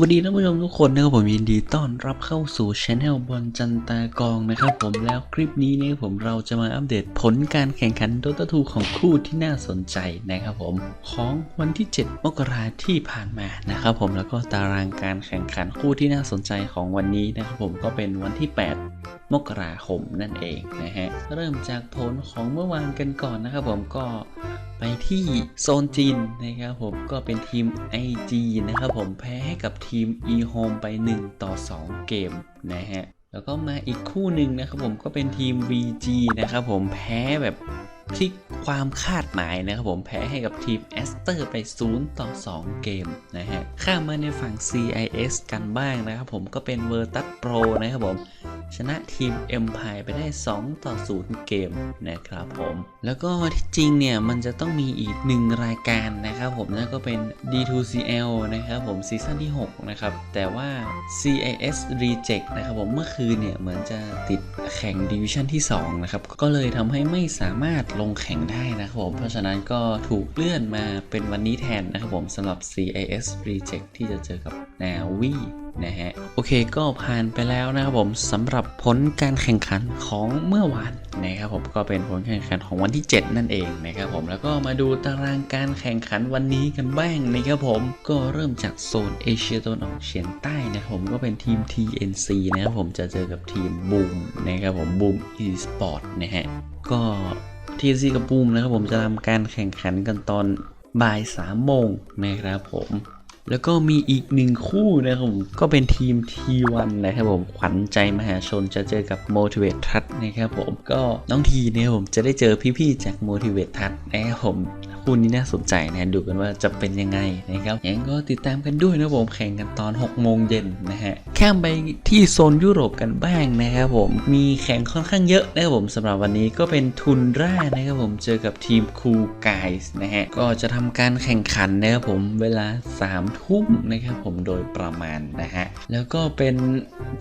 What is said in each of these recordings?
วัสดีท่านผู้ชมทุกคนนะครับผมยินดีต้อนรับเข้าสู่ช anel บอลจันตากองนะครับผมแล้วคลิปนี้เนี่ยผมเราจะมาอัปเดตผลการแข่งขัน Dota 2ของคู่ที่น่าสนใจนะครับผมของวันที่ 7 มกราที่ผ่านมานะครับผมแล้วก็ตารางการแข่งขันคู่ที่น่าสนใจของวันนี้นะครับผมก็เป็นวันที่ 8 มกราคมนั่นเองนะฮะเริ่มจากผลของเมื่อวานกันก่อนนะครับผมก็ ไปที่โซนจีนนะครับผมก็เป็นทีม IG นะครับผมแพ้ให้กับทีม eHome ไป 1 ต่อ 2 เกมนะฮะแล้วก็มาอีกคู่หนึ่งนะครับผมก็เป็นทีม VG นะครับผมแพ้แบบพลิกความคาดหมายนะครับผมแพ้ให้กับทีม a s t e r ไป0ต่อ2 เกมนะฮะข้ามมาในฝั่ง CIS กันบ้างนะครับผมก็เป็น Virtus Pro นะครับผม ชนะทีม Empire ไปได้ 2 ต่อ 0 เกมนะครับผม แล้วก็ที่จริงเนี่ยมันจะต้องมีอีกหนึ่งรายการนะครับผมนั่นก็เป็น D2CL นะครับผมซีซั่นที่ 6 นะครับ แต่ว่า CIS Reject นะครับผมเมื่อคืนเนี่ยเหมือนจะติดแข่งดิวิชั่นที่ 2 นะครับ ก็เลยทำให้ไม่สามารถลงแข่งได้นะครับผม เพราะฉะนั้นก็ถูกเลื่อนมาเป็นวันนี้แทนนะครับผมสำหรับ CIS Reject ที่จะเจอกับ Navi นะฮะโอเคก็ผ่านไปแล้วนะครับผมสำหรับผลการแข่งขันของเมื่อวานนะครับผมก็เป็นผลการแข่งขันของวันที่ 7 นั่นเองนะครับผมแล้วก็มาดูตารางการแข่งขันวันนี้กันบ้างนะครับผมก็เริ่มจากโซนเอเชียตะวันออกเฉียงใต้นะครับผมก็เป็นทีม TNC นะครับผมจะเจอกับทีมบูมนะครับผมบูม e-sport นะฮะก็ TNC กับบูมนะครับผมจะทำการแข่งขันกันตอนบ่าย3โมงนะครับผม แล้วก็มีอีกหนึ่งคู่นะครับผมก็เป็นทีม T1 นะครับผมขวัญใจมหาชนจะเจอกับ Motivate ทัศนะครับผมก็น้องทีเนี่ยผมจะได้เจอพี่ๆจาก Motivate ทัศนะครับผม คู่นี้น่าสนใจนะดูกันว่าจะเป็นยังไงนะครับยังก็ติดตามกันด้วยนะผมแข่งกันตอน 6 โมงเย็นนะฮะข้ามไปที่โซนยุโรปกันบ้างนะครับผมมีแข่งค่อนข้างเยอะนะครับผมสำหรับวันนี้ก็เป็นทุนร่านะครับผมเจอกับทีมคูกายนะฮะก็จะทำการแข่งขันนะครับผมเวลา3ทุ่มนะครับผมโดยประมาณนะฮะแล้วก็เป็น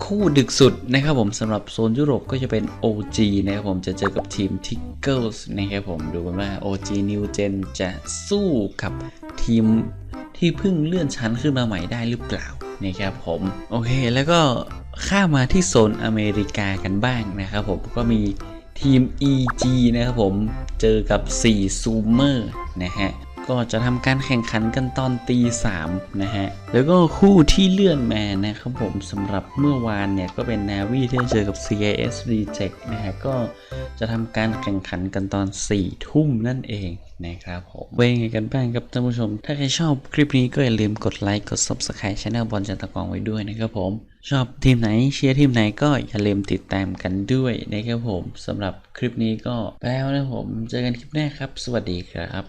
คู่ดึกสุดนะครับผมสำหรับโซนยุโรปก็จะเป็น OG นะครับผมจะเจอกับทีม Tickles นะครับผมดูกันว่า OG New Gen จะสู้กับทีมที่เพิ่งเลื่อนชั้นขึ้นมาใหม่ได้หรือเปล่านะครับผม โอเค แล้วก็ข้ามาที่โซนอเมริกากันบ้างนะครับผมก็มีทีม EG นะครับผม เจอกับ4ซูเมอร์นะฮะ ก็จะทำการแข่งขันกันตอนตีสามนะฮะ แล้วก็คู่ที่เลื่อนมานะครับผมสำหรับเมื่อวานเนี่ย ก็เป็น Navi ที่เจอกับ CIS Reject นะฮะ ก็จะทำการแข่งขันกันตอน4ทุ่มนั่นเองนะครับผมเว้งไงกันบ้างครับท่านผู้ชม ถ้าใครชอบคลิปนี้ก็อย่าลืมกดไลค์กด Subscribe Channel บอลจันตะกองไว้ด้วยนะครับผม ชอบทีมไหนเชียร์ทีมไหนก็อย่าลืมติดตามกันด้วยนะครับผมสำหรับคลิปนี้ก็ไปแล้วนะผมเจอกันคลิปหน้าครับ สวัสดีครับ